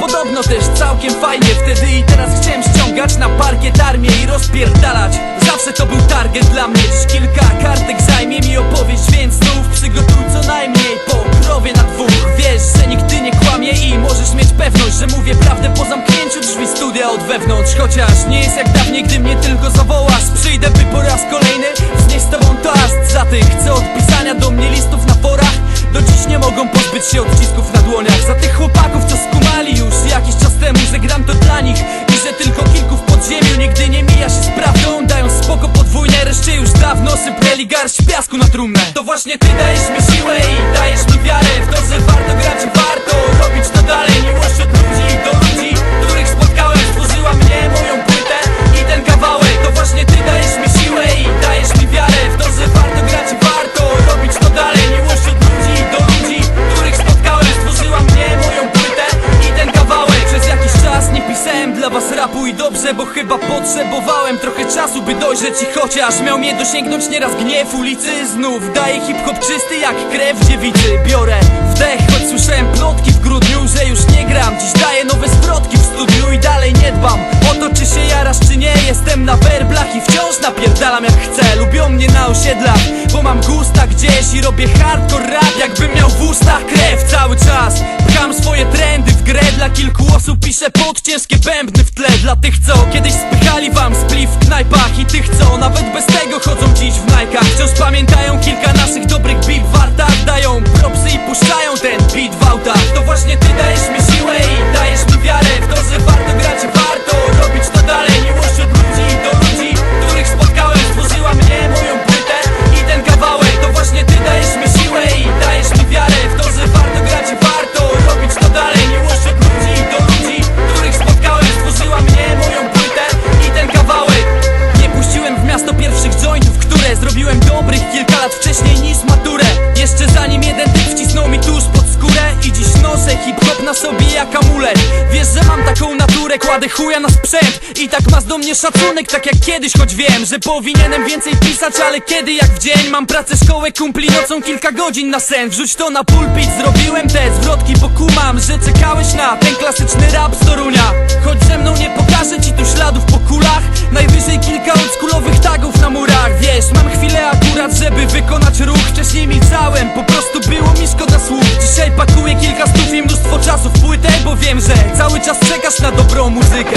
podobno też całkiem fajnie. Wtedy i teraz chciałem ściągać na parkiet armię i rozpierdalać. Zawsze to był target dla mnie. Dziś kilka kartek zajmie mi opowieść Więc znów przygotuj co najmniej po krowie na dwóch. Wiesz, że nigdy nie kłamie i możesz mieć pewność Że mówię prawdę po zamknięciu drzwi studia od wewnątrz. Chociaż nie jest jak dawniej, gdy mnie tylko zawołasz. Przyjdę by po raz kolejny znieść z tobą toast. Za tych, co od pisania do mnie listów na forach Do dziś nie mogą pozbyć się odcisków na dłoniach. Za tych chłopaków, co skumali już jakiś czas temu Że gram to dla nich i że tylko kilku w podziemiu Nigdy nie mija się z prawdą. Dają spoko podwójne, reszcie już dawno sypnęli garść piasku na trumnę. To właśnie ty dajesz mi siłę i dobrze Bo chyba potrzebowałem trochę czasu by dojrzeć I chociaż miał mnie dosięgnąć nieraz gniew ulicy Znów daję hip-hop czysty jak krew dziewicy. Biorę wdech, choć słyszałem plotki w grudniu Że już nie gram, dziś daję nowe zwrotki w studiu I dalej nie dbam o to czy się jarasz czy nie. Jestem na werblach i wciąż napierdalam jak chcę. Lubią mnie na osiedlach, bo mam gusta gdzieś I robię hardcore rap jakbym miał w ustach krew. Cały czas pcham swoje grę Dla kilku osób piszę pod ciężkie bębny w tle. Dla tych co kiedyś spychali wam spliff w knajpach I tych co nawet bez tego chodzą dziś w najkach Wciąż pamiętają kilka naszych dobrych beat w wartach Dają propsy i puszczają ten beat w autach. To właśnie ty dajesz mi zrobiłem dobrych kilka lat wcześniej niż maturę. Jeszcze zanim jeden typ wcisnął mi tuż pod skórę. I dziś noszę hip-hop na sobie jak amulet. Wiesz, że mam taką naturę, kładę chuja na sprzęt. I tak masz do mnie szacunek, tak jak kiedyś Choć wiem, że powinienem więcej pisać Ale kiedy jak w dzień mam pracę, szkołę, kumpli Nocą kilka godzin na sen. Wrzuć to na pulpit, zrobiłem te zwrotki Bo kumam, że czekałeś na ten klasyczny rap z Torunia. Choć ze mną nie pokażę ci tu śladów po kulach Najwyżej kilka oldschoolowych Wiem, że cały czas czekasz na dobrą muzykę.